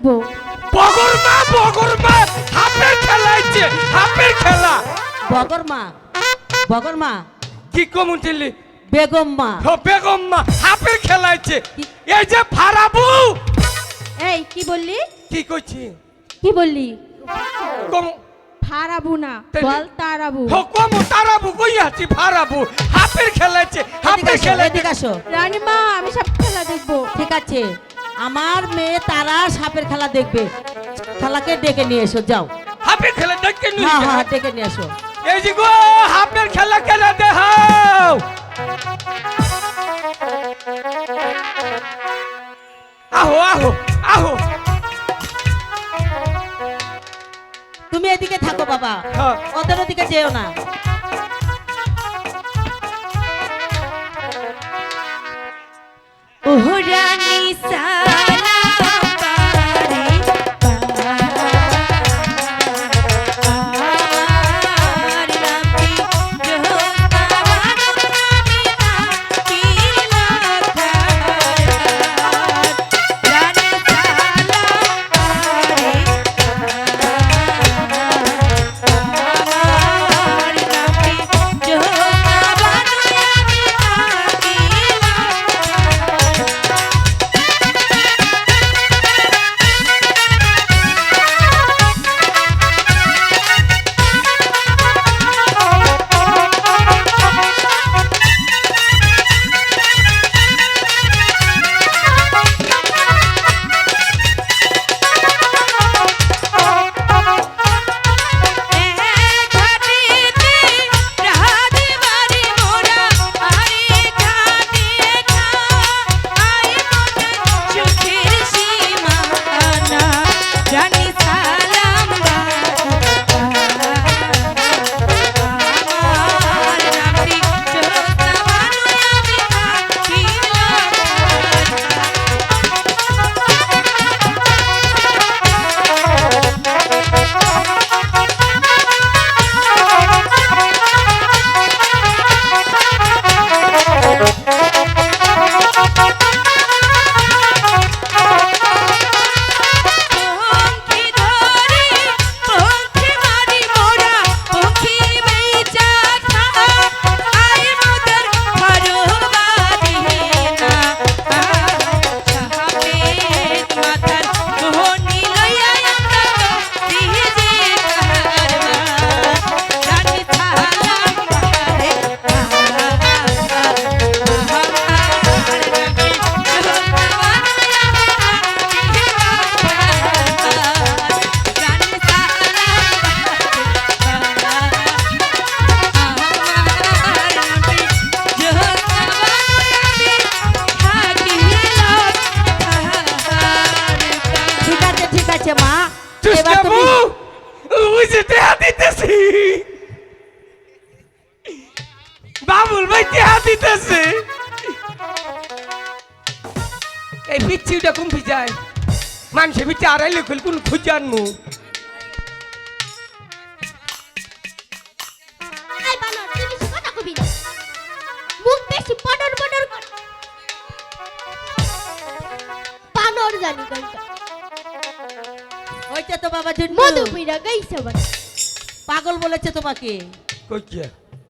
দেখব। বগর মা বগর মা হাফের খেলা হচ্ছে হাফের খেলা। বগর মা বগর মা কি কমুটিলি বেগম মা। ও বেগম মা হাফের খেলা হচ্ছে এই যে ফারাবু। এই কি বললি? কি কইছি কি বললি? কম। ফারাবু না বল তারাবু। ও কম তারাবু কই আছি? ফারাবু। হাফের খেলা হচ্ছে হাফের খেলা এদিকে আসো। রানীমা আমি সব খেলা দেখব। ঠিক আছে। আমার মেয়ে তারা সাপের খেলা দেখবে। খেলাকে ডেকে নিয়ে এসো যাও। হাফের খেলা নিয়ে হ্যাঁ হ্যাঁ ডেকে নিয়ে এসো। এই যে গো হাফের খেলা খেলা দেখাও। আহো আহো আহো। তুমি এদিকে থাকো বাবা। হ্যাঁ। ওদের ওদিকে যেও না। দিতেছি। বাবুল ভাই দেহা দিতেছে। এই বিচ্ছিটা কম ভিজায় মানুষের বিচ্ছে আড়াইলে খুল কোন কবি না। জানি হইছে তো বাবা মধু পিরা গাইছে বান পাগল বলেছে তোমাকে। কই কি